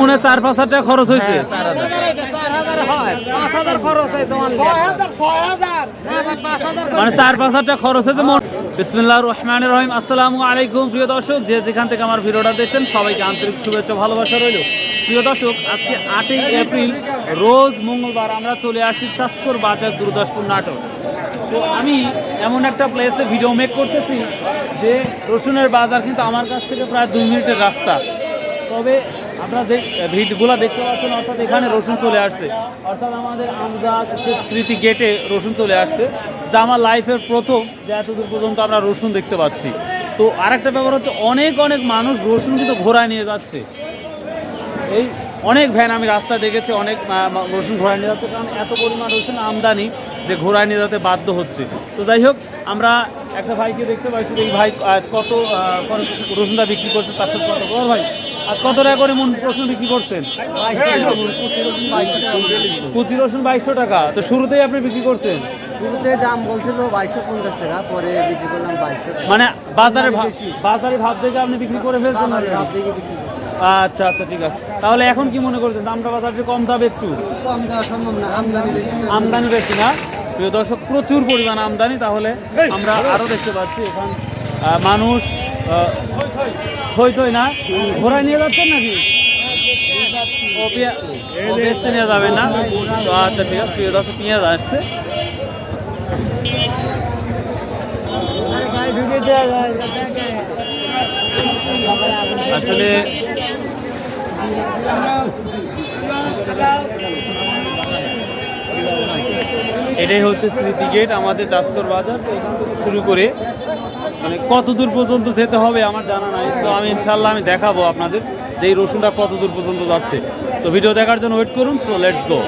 মনে চার পাঁচ হাজার টাকা খরচ হয়েছে। মানে চার পাঁচ হাজার টাকা খরচ হয়েছে মোট। বিসমিল্লাহ রহমান রহিম। আসসালামু আলাইকুম প্রিয় দর্শক। যে যেখান থেকে আমার ভিডিওটা দেখছেন সবাইকে আন্তরিক শুভেচ্ছা ভালোবাসা রইল। প্রিয় দর্শক আজকে আটই এপ্রিল রোজ মঙ্গলবার আমরা চলে আসছি চাষকর বাজার গুরুদাসপুর নাটক। তো আমি এমন একটা প্লেসে ভিডিও মেক করতেছি যে রসুনের বাজার কিন্তু আমার কাছ থেকে প্রায় দুই মিনিটের রাস্তা। তবে আপনারা যে ভিড়গুলো দেখতে পাচ্ছেন, অর্থাৎ এখানে রসুন চলে আসছে। অর্থাৎ আমাদের আমজাদ স্মৃতি গেটে রসুন চলে আসছে। যা আমার লাইফের প্রথম, যে এতদূর পর্যন্ত আমরা রসুন দেখতে পাচ্ছি। তো আরেকটা ব্যাপার হচ্ছে, অনেক অনেক মানুষ রসুন কিন্তু ঘোড়ায় নিয়ে যাচ্ছে। এই অনেক ভ্যান আমি রাস্তায় দেখেছি, অনেক রসুন ঘোড়ায় নিয়ে যাচ্ছে। কারণ এত পরিমাণ রসুন আমদানি যে ঘোড়ায় নিয়ে যেতে বাধ্য হচ্ছে। তো যাই হোক, আমরা একটা ভাইকে দেখতে পাচ্ছি এই ভাই কত রসুনটা বিক্রি করছে, তার সাথে কত বড় ভাই। আর কত টাকা করে মন রসুন বিক্রি করছেন? কুচি রসুন বাইশশো টাকা। তো শুরুতেই আপনি বিক্রি করছেন? শুরুতে দাম বলছিল বাইশশো পঞ্চাশ টাকা পরে বিক্রি করলাম বাইশশো। মানে বাজারে ভাব- বাজারে ভাব দেখে আপনি বিক্রি করে ফেলছেন। আচ্ছা আচ্ছা ঠিক আছে। তাহলে এখন কি মনে করছেন? দামটা বাজারে কম যাবে একটু? কম দেওয়া সম্ভব না আমদানি বেশি। আমদানি বেশি না। প্রিয় দর্শক প্রচুর পরিমাণ আমদানি। তাহলে আমরা আরও দেখতে পাচ্ছি এখন মানুষ থই থই না? ঘোড়ায় নিয়ে যাচ্ছেন নাকি? নিয়ে না। আচ্ছা ঠিক আছে। আসছে। আসলে এটাই হচ্ছে স্মৃতি গেট, আমাদের চাষকর বাজার। শুরু করে মানে কত দূর পর্যন্ত যেতে হবে আমার জানা নাই। তো আমি ইনশাল্লাহ আমি দেখাবো আপনাদের যে এই রসুনটা কত দূর পর্যন্ত যাচ্ছে। তো ভিডিও দেখার জন্য ওয়েট করুন সো লেটস গো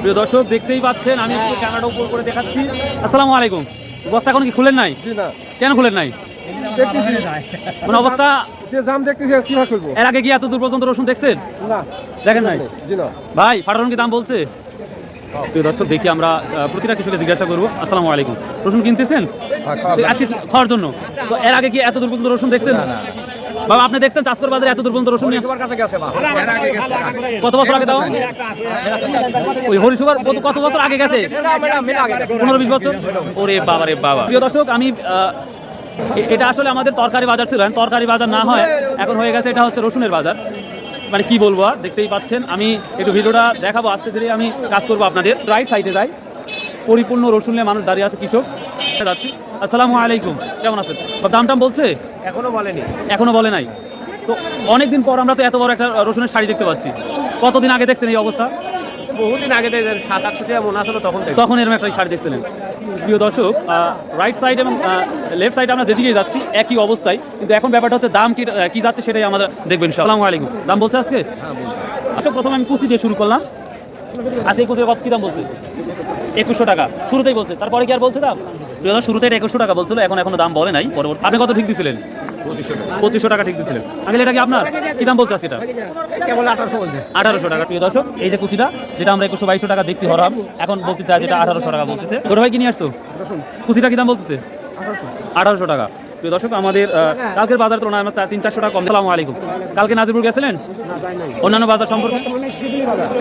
প্রিয় দর্শক দেখতেই পাচ্ছেন আমি একটু ক্যামেরাটা উপর করে দেখাচ্ছি। আসসালামু আলাইকুম। বস্তা এখন কি খুলেন নাই? কেন খুলেন নাই? মানে অবস্থা? যে জাম দেখতেছি কীভাবে করব এর আগে কি এত দূর পর্যন্ত রসুন দেখছেন? না। দেখেন নাই? ভাই ফাটারন কি দাম বলছে? প্রিয় দর্শক দেখি আমরা প্রতিটা কৃষককে জিজ্ঞাসা করব। আসসালামু আলাইকুম। রসুন কিনতেছেন? আজকে খাওয়ার জন্য। তো এর আগে কি এত দূর পর্যন্ত রসুন দেখছেন? বাবা আপনি দেখছেন চাষকর বাজারে এত দূর পর্যন্ত রসুন কত বছর আগে দাও ওই হরিসভার কত কত বছর আগে গেছে? পনেরো বিশ বছর? ওরে বাবা রে বাবা। প্রিয় দর্শক আমি আহ, এটা আসলে আমাদের তরকারি বাজার ছিল। তরকারি বাজার না হয় এখন হয়ে গেছে এটা হচ্ছে রসুনের বাজার। মানে কি বলব আর দেখতেই পাচ্ছেন। আমি একটু ভিডিওটা দেখাবো আস্তে ধীরে আমি কাজ করব আপনাদের। রাইট সাইডে যাই। পরিপূর্ণ রসুন নিয়ে মানুষ দাঁড়িয়ে আছে কৃষক। যাচ্ছি। আসসালামু আলাইকুম। কেমন আছেন? সব দাম টাম বলছে? এখনও বলেনি। এখনও বলে নাই। তো অনেকদিন পর আমরা তো এত বড় একটা রসুনের শাড়ি দেখতে পাচ্ছি। কতদিন আগে দেখছেন এই অবস্থা? বহুদিন আগে থেকে সাত আটশো টাকা মনে আসলো তখন থেকে তখন এরকম একটা শাড়ি দেখছিলেন। প্রিয় দর্শক রাইট সাইড এবং লেফট সাইডে আমরা যেদিকে যাচ্ছি একই অবস্থায়। কিন্তু এখন ব্যাপারটা হচ্ছে দাম কি কি যাচ্ছে সেটাই আমরা দেখবেন সালাম আলাইকুম। দাম বলছে আজকে? আচ্ছা প্রথমে আমি কুচি দিয়ে শুরু করলাম। আজকে এই কুচির কত কি দাম বলছে? একুশশো টাকা। শুরুতেই বলছে। তারপরে কি আর বলছে দাম? প্রিয় দর্শক, শুরুতে একুশশো টাকা বলছিল এখন এখনও দাম বলে নাই। পরবর্তী আপনি কত ঠিক দিছিলেন? পঁচিশশো টাকা ঠিক দিছিলেন। আগে এটা কি আপনার? কি দাম বলছে আজকে এটা? কেবল আঠারোশো বলছে। আঠারোশো টাকা প্রিয় দর্শক। এই যে কুচিটা যেটা আমরা একুশো বাইশশো টাকা দেখছি হরাম এখন বলতে চাই যেটা আঠারোশো টাকা বলতেছে। ছোট ভাই কি নিয়ে আসছো? কুচিটা কি দাম বলতেছে? আঠারোশো। টাকা। প্রিয় দর্শক আমাদের কালকের বাজার তুলনায় আমরা তিন চারশো টাকা কম। সালামু আলাইকুম। কালকে নাজিরপুর গেছিলেন? অন্যান্য বাজার সম্পর্কে?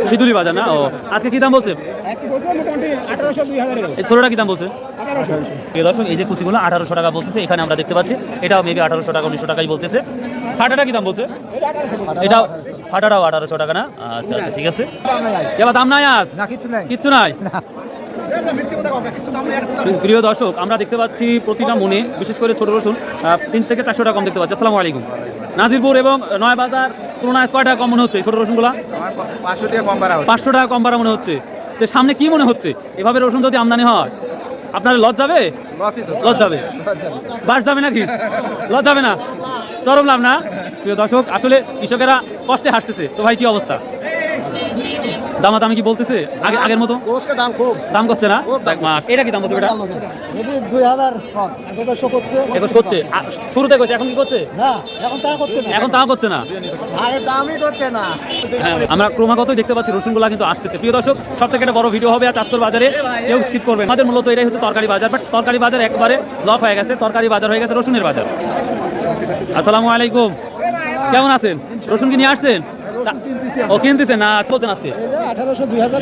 শিদুলি বাজার। না? ও আজকে কি দাম বলছে? ছোটটা কি দাম বলছে? প্রিয় দর্শক এই যে কুচিগুলো আঠারোশো টাকা বলতেছে এখানে আমরা দেখতে পাচ্ছি। এটাও মেবি আঠারোশো টাকা উনিশশো টাকাই বলতেছে। ফাটাটা কি দাম বলছে? এটাও ফাটাটাও আঠারোশো টাকা না? আচ্ছা আচ্ছা ঠিক আছে। এবার দাম নাই আজ? কিচ্ছু নাই। প্রিয় দর্শক আমরা দেখতে পাচ্ছি প্রতিটা মনে বিশেষ করে ছোট রসুন তিন থেকে চারশো টাকা কম দেখতে পাচ্ছি। আসসালামু আলাইকুম। নাজিরপুর এবং নয় বাজার তুলনায় কয় টাকা কম মনে হচ্ছে ছোট রসুনগুলা? পাঁচশো টাকা কম বাড়া পাঁচশো টাকা কম বাড়া মনে হচ্ছে। সামনে কি মনে হচ্ছে? এভাবে রসুন যদি আমদানি হয়? আপনার লজ যাবে লজ যাবে বাস যাবে নাকি? লজ যাবে না। চরম লাভ না। প্রিয় দর্শক আসলে কৃষকেরা কষ্টে হাসতেছে। তো ভাই কি অবস্থা? দামাত আমি কি বলতেছে? আগে আগের মতো? করছে দাম খুব। দাম করছে না? মাস এটা কি দাম বলতে এটা দুই হাজার এগারোশো করছে। এখন করছে। শুরুতে করছে এখন কি করছে? না এখন তা করছে না। এখন তাও করছে না? দামই করছে না। হ্যাঁ, আমরা ক্রমাগতই দেখতে পাচ্ছি রসুনগুলা কিন্তু আসতেছে। প্রিয় দর্শক সব থেকে একটা বড় ভিডিও হবে আর চাষকর বাজারে। কেউ স্কিপ করবে আমাদের মূলত এটাই হচ্ছে তরকারি বাজার। বাট তরকারি বাজার একবারে লক হয়ে গেছে। তরকারি বাজার হয়ে গেছে রসুনের বাজার। আসসালামু আলাইকুম। কেমন আছেন? রসুন কি নিয়ে আসছেন? ও কিনতেছে না চলছেন আজকে? আঠারোশো দুই হাজার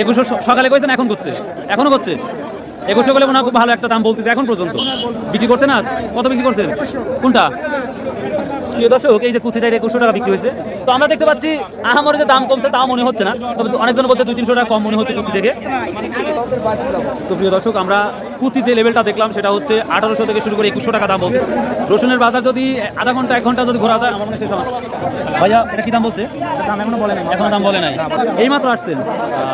একুশশো সকালে কইছেন এখন করছে? এখনও করছে? একুশশো করলে মনে হয় খুব ভালো একটা দাম বলতেছে এখন পর্যন্ত। বিক্রি করছেন আজ? কত বিক্রি করছেন কোনটা? প্রিয় দর্শক এই যে কুচিটা এটা একুশশো টাকা বিক্রি হয়েছে। তো আমরা দেখতে পাচ্ছি আহামরে যে দাম কমছে তাও মনে হচ্ছে না। তবে অনেকজন বলছে দুই তিনশো টাকা কম মনে হচ্ছে কুচি থেকে। তো প্রিয় দর্শক আমরা কুচি যে লেভেলটা দেখলাম সেটা হচ্ছে আঠারোশো থেকে শুরু করে একুশশো টাকা দাম বলছে। রসুনের বাজার যদি আধা ঘণ্টা এক ঘণ্টা যদি ঘোরা যায় আমার মনে হয় ভাইয়া এটা কি দাম বলছে? দাম এখনও বলে নাই। এখনও দাম বলে নাই। এই মাত্র আসছেন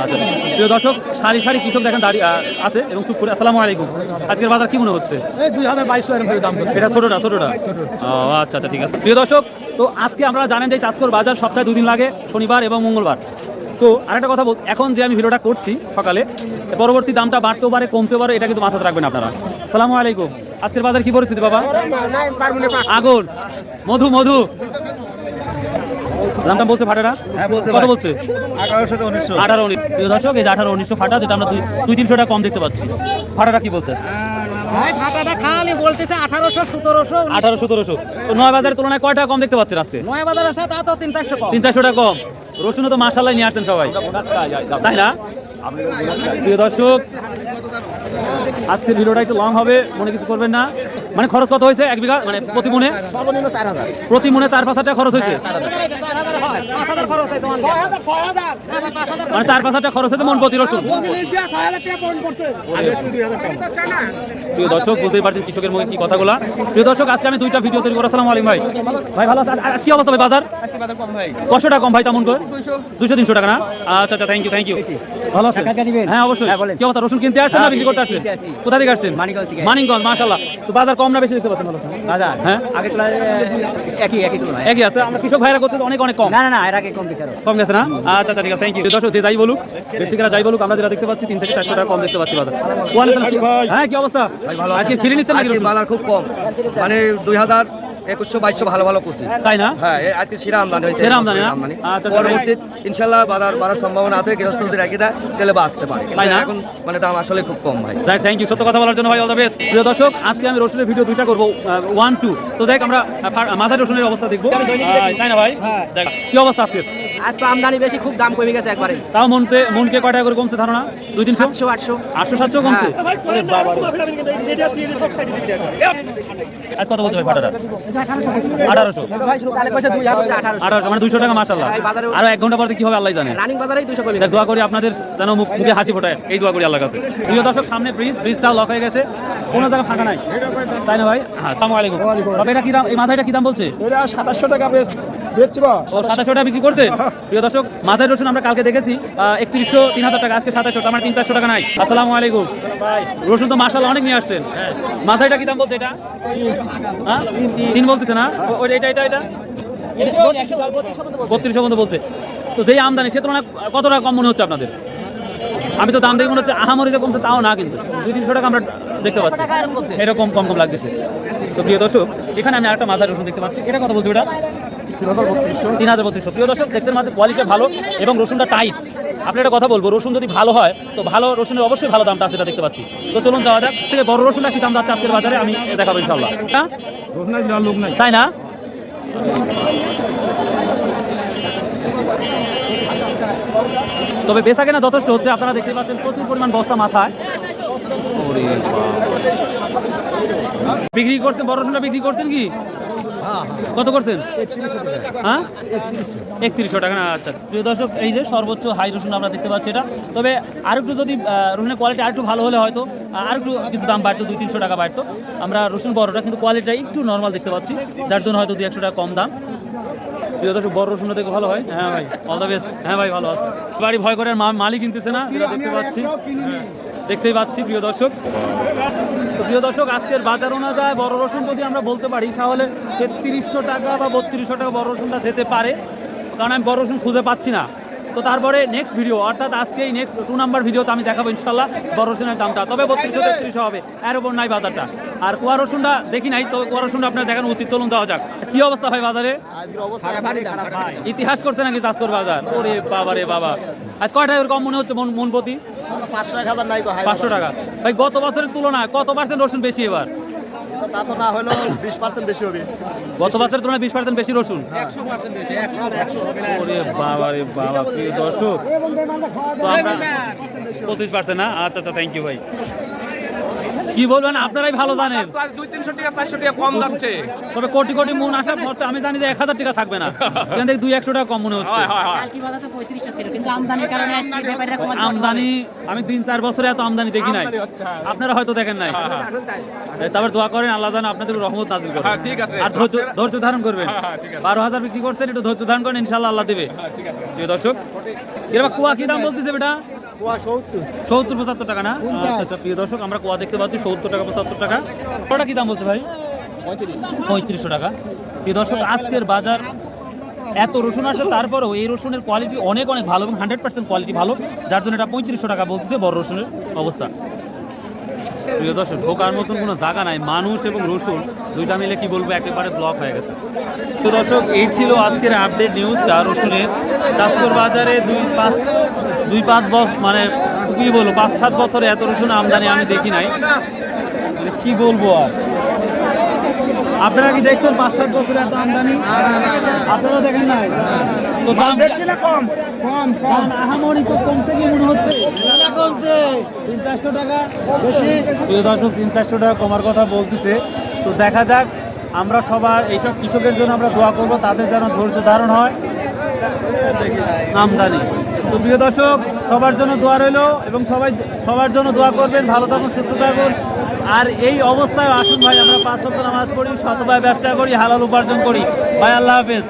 আচ্ছা প্রিয় দর্শক সারি সারি কৃষক দেখেন দাঁড়িয়ে আছে এবং চুপ করে আসসালামু আলাইকুম। আজকের বাজার কি মনে হচ্ছে? এই দুই হাজার বাইশশো দাম এটা ছোটটা ছোটটা? ও আচ্ছা আচ্ছা ঠিক আছে। প্রিয় দর্শক তো আজকে আপনারা জানেন যে চাষকর বাজার সপ্তাহে দুদিন লাগে শনিবার এবং মঙ্গলবার। তো আরেকটা কথা বল এখন যে আমি ভিডিওটা করছি সকালে পরবর্তী দামটা বাড়তেও পারে কমতেও পারে এটা কিন্তু মাথাতে রাখবেন আপনারা। সালামু আলাইকুম। আজকের বাজার কি পরিস্থিতি বাবা? আগুন মধু মধু। দামটা বলছে ফাটাটা? হ্যাঁ, কত বলছে? আঠারো উনিশ প্রিয় দর্শক এই যে আঠারো উনিশশো ফাটা যেটা আমরা দুই তিনশো টাকা কম দেখতে পাচ্ছি। ফাটাটা কি বলছে? আঠারো সতেরোশো তো নয় বাজারের তুলনায় কয় টাকা কম দেখতে পাচ্ছেন আজকে? নয় বাজার আছে তা তো তিন চারশো তিন চারশো টাকা কম। রসুনও তো মাসাল্লাহ নিয়ে আসছেন সবাই। তাই না? প্রিয় দর্শক আজকের ভিডিওটা একটু লং হবে মনে কিছু করবেন না। মানে খরচ কত হয়েছে? এক বিঘা মানে প্রতি মনে? সর্বনিম্ন চার হাজার। প্রতি মনে চার পাঁচ হাজার খরচ হয়েছে? হয় হয়। মানে চার পাঁচ হাজার খরচ হয়েছে মন প্রতি রসুন? ছয় হাজার টাকা পয়েন্ট করছে। প্রিয় দর্শক বুঝতেই পারছেন কৃষকের মুখে কি কথাগুলো। প্রিয় দর্শক আজকে আমি দুইটা ভিডিও তৈরি করি আসসালামু আলাইকুম ভাই। ভাই ভালো আছেন? আর কি অবস্থা ভাই বাজার? কশো টাকা কম ভাই তেমন করে? দুশো তিনশো টাকা না? আচ্ছা আচ্ছা থ্যাংক ইউ থ্যাংক ইউ ভালো আছেন? হ্যাঁ অবশ্যই। হ্যাঁ। কি অবস্থা? রসুন কিনতে আসছেন না বিক্রি করতে আসছেন? কোথা থেকে আসছেন? মানিকগঞ্জ। মানিকগঞ্জ মাশাল্লাহ তো বাজার কম না বেশি দেখতে পাচ্ছি আছেন? হ্যাঁ? আগে তুলনায় একই একই তুলনায়। একই আছে আমরা কৃষক ভাইরা করতে অনেক অনেক কম। না না না এর আগে কম দিচ্ছে কম গেছে না? আচ্ছা আচ্ছা ঠিক আছে থ্যাংক ইউ দর্শক যে যাই বলুক বেশিকরা যাই বলুক আমরা যেটা দেখতে পাচ্ছি তিন থেকে চারশো টাকা কম দেখতে পাচ্ছি বাজার। হ্যাঁ কি অবস্থা? আজকে ফিরে নিচ্ছেন বাজার খুব কম। মানে দুই হাজার একুশশো বাইশশো ভালো ভালো করছি তাই না? হ্যাঁ আজকে সেরা আমদানি হয়েছে সেরা আমদানি না? আচ্ছা, পরবর্তী ইনশাল্লাহ বাজার বাড়ার সম্ভাবনা আছে গৃহস্থ যদি রেখে দেয় তাহলে বাঁচতে পারে। কিন্তু না? এখন মানে দাম আসলে খুব কম ভাই। যাই থ্যাংক ইউ সত্য কথা বলার জন্য ভাই অল দ্য বেস্ট প্রিয় দর্শক আজকে আমি রসুনের ভিডিও দুইটা করব ওয়ান টু তো দেখ আমরা মাথায় রসুনের অবস্থা দেখব। আহ, তাই না ভাই? হ্যাঁ। দেখ কি অবস্থা আজকে আজ তো আমদানি বেশি খুব দাম কমে গেছে একবারে। তাও মনকে মনকে কয় করে কমছে ধারণা? দুই তিনশো সাতশো আটশো আটশো। সাতশো কমছে? ওরে বাবা রে। আজ কত বলছে ভাই ফাটাটা আঠারোশো। তাহলে পয়সা দুই হাজার আঠারোশো। আঠারোশো মানে দুইশো টাকা মাসাল্লাহ আরও এক ঘণ্টা পরে কি হবে আল্লাহ জানে। রানিং বাজারেই দুশো কমে দোয়া করি আপনাদের যেন মুখ হাসি ফোটায়। এই দোয়া করি আল্লাহ কাছে। প্রিয় দর্শক সামনে ব্রিজ ব্রিজটাও লক হয়ে গেছে। কোনো জায়গা ফাঁকা নাই। তাই না ভাই? হ্যাঁ আসসালামু আলাইকুম। এটা কি দাম এই মাথাটা কি দাম বলছে? এটা সাতাশশো টাকা বেশ। বা ও সাতাশশো টাকা বিক্রি করছে? প্রিয় দর্শক মাথায় রসুন আমরা কালকে দেখেছি। একত্রিশশো তিন হাজার টাকা, আজকে সাতাশশো আমার তিন চারশো টাকা নাই। আসসালামু আলাইকুম। রসুন তো অনেক নিয়ে আসছেন মাথায়টা কি দাম বলছে এটা? হ্যাঁ? তিন বলতেছে না? এটা এটা এটা? মতো বলছে। তো যেই আমদানি, সে তুলনায় কত টাকা কম মনে হচ্ছে আপনাদের? আমি তো দাম দেখে মনে হচ্ছে আহামরি যে কমছে, তাও না কিন্তু। দুই তিনশো টাকা আমরা দেখতে পাচ্ছি। এরকম কম কম লাগতেছে। তো প্রিয় দর্শক এখানে আমি একটা মাথায় রসুন দেখতে পাচ্ছি। এটা কথা বলছি ওটা? তিন হাজার বত্রিশশো। প্রিয় দর্শক দেখছেন মাঝে কোয়ালিটি ভালো এবং রসুনটা টাইট আপনি একটা কথা বলব রসুন যদি ভালো হয় তো ভালো রসুনের অবশ্যই ভালো দামটা আছে সেটা দেখতে পাচ্ছি। তো চলুন যাওয়া যাক। থেকে বড় রসুনটা কি দাম যাচ্ছে আজকের বাজারে? আমি দেখাবো ইনশাল্লাহ হ্যাঁ? তাই না? তবে বেচা কেনা যথেষ্ট হচ্ছে। আপনারা দেখতে পাচ্ছেন প্রচুর পরিমাণ বস্তা মাথায়। বিক্রি করছেন বড় রসুনটা বিক্রি করছেন কি? কত করছেন? হ্যাঁ? একত্রিশশো টাকা। না আচ্ছা। প্রিয় দর্শক এই যে সর্বোচ্চ হাই রসুন আমরা দেখতে পাচ্ছি এটা। তবে আরেকটু যদি আহ, রসুনের কোয়ালিটি আরেকটু ভালো হলে হয়তো আহ, আরেকটু কিছু দাম বাড়তো দুই তিনশো টাকা বাড়তো। আমরা রসুন বড়টা কিন্তু কোয়ালিটিটা একটু নর্মাল দেখতে পাচ্ছি যার জন্য হয়তো দুই একশো টাকা কম দাম। প্রিয় দর্শক বড় রসুনটা দেখে ভালো হয়? হ্যাঁ ভাই অল দ্য বেস্ট হ্যাঁ ভাই ভালো আছে। বাড়ি ভয় করে আর মা- মালই কিনতেছে না দেখতে পাচ্ছি। দেখতেই পাচ্ছি, প্রিয় দর্শক। তো প্রিয় দর্শক, আজকের বাজার অনুযায়ী বড় রসুন যদি আমরা বলতে পারি, তাহলে তেত্রিশশো টাকা বা বত্রিশশো টাকা বড় রসুনটা যেতে পারে। কারণ আমি বড় রসুন খুঁজে পাচ্ছি না। তো তারপরে নেক্সট ভিডিও অর্থাৎ আজকে এই নেক্সট টু নাম্বার ভিডিওতে আমি দেখাবো ইনশাল্লাহ বড় রসুনের দামটা। তবে বত্রিশশো, তেত্রিশশো হবে, এর ওপর নাই বাজারটা। আর কুয়া রসুনটা দেখি নাই, তো কুয়া রসুনটা আপনার দেখানো উচিত, চলুন দেওয়া যাক। কি অবস্থা ভাই বাজারে? ইতিহাস করছে নাকি চাষকর বাজার? ওরে বাবা রে বাবা। আজ কয়টা এর কম মনে হচ্ছে মন প্রতি? পাঁচশো টাকা। ভাই, গত বছরের তুলনায় কত পার্সেন্ট রসুন বেশি এবার? বিশ পার্সেন্ট বেশি হবে গত বছরের তুলনায় বিশ পার্সেন্ট বেশি রসুন? বাবা রে পঁচিশ পার্সেন্ট আচ্ছা আচ্ছা থ্যাংক ইউ ভাই। কি বলবেন? আপনারাই ভালো জানেন। দুই তিনশো টাকা চারশো টাকা কম যাচ্ছে। তবে কোটি কোটি মন আসা আমি জানি যে এক হাজার টাকা থাকবে না। এখান থেকে দুই একশো টাকা কম মনে হচ্ছে। হয় হয় হয়। আমদানি আমি তিন চার বছরে এত আমদানি দেখি নাই। হ্যাঁ। আপনারা হয়তো দেখেন নাই। তারপর দোয়া করেন আল্লাহ জানে আপনাদের রহমত নাজিল করেন হ্যাঁ, ঠিক আছে। আর ধৈর্য ধৈর্য ধারণ করবেন। হ্যাঁ, হ্যাঁ, ঠিক আছে। বারো হাজার বিক্রি করছেন একটু ধৈর্য ধারণ করেন ইনশাল্লাহ আল্লাহ দেবে। হ্যাঁ, প্রিয় দর্শক এরকম কুয়া কি দাম বলতেছে বেটা? সত্তর। পঁচাত্তর টাকা না? আচ্ছা আচ্ছা প্রিয় দর্শক আমরা কুয়া দেখতে পাচ্ছি সত্তর টাকা পঁচাত্তর টাকা। ওটা কি দাম বলছে ভাই? পঁয়ত্রিশশো টাকা। প্রিয় দর্শক আজকের বাজার এত রসুন আসে তারপরেও এই রসুনের কোয়ালিটি অনেক অনেক ভালো এবং হান্ড্রেড পার্সেন্ট কোয়ালিটি ভালো। যার জন্য এটা পঁয়ত্রিশশো টাকা বলতেছে বড় রসুনের অবস্থা। প্রিয় দর্শক ঢোকার মতন কোনো জায়গা নাই। মানুষ এবং রসুন দুইটা মিলে কি বলব একেবারে ব্লক হয়ে গেছে। তো দর্শক এই ছিল আজকের আপডেট নিউজটা রসুনের। চাষকর বাজারে দুই পাঁচ দুই পাঁচ বছর মানে কি বলব পাঁচ সাত বছরে এত রসুন আমদানি আমি দেখি নাই। মানে কি বলব আর? আপনারা কি দেখছেন পাঁচ সাত বছরে এত আমদানি? আপনারা দেখেন নাই? তো দাম বেশি না কম কম। কম আহামরি তো কমছে কি মনে হচ্ছে? কমছে। তিন চারশো টাকা বেশি? প্রিয় দর্শক তিন চারশো টাকা কমার কথা বলতেছে। তো দেখা যাক আমরা সবার এইসব কৃষকের জন্য আমরা দোয়া করব তাদের যেন ধৈর্য ধারণ হয়। আমদানি। তো প্রিয় দর্শক, সবার জন্য দোয়া রইল এবং সবাই সবার জন্য দোয়া করবেন। ভালো থাকুন, সুস্থ থাকুন। আর এই অবস্থায় আসুন ভাই, আমরা পাঁচ সপ্তাহ নামাজ পড়ি শতভাবে ব্যবসা করি, হালাল উপার্জন করি। ভাই, আল্লাহ হাফেজ।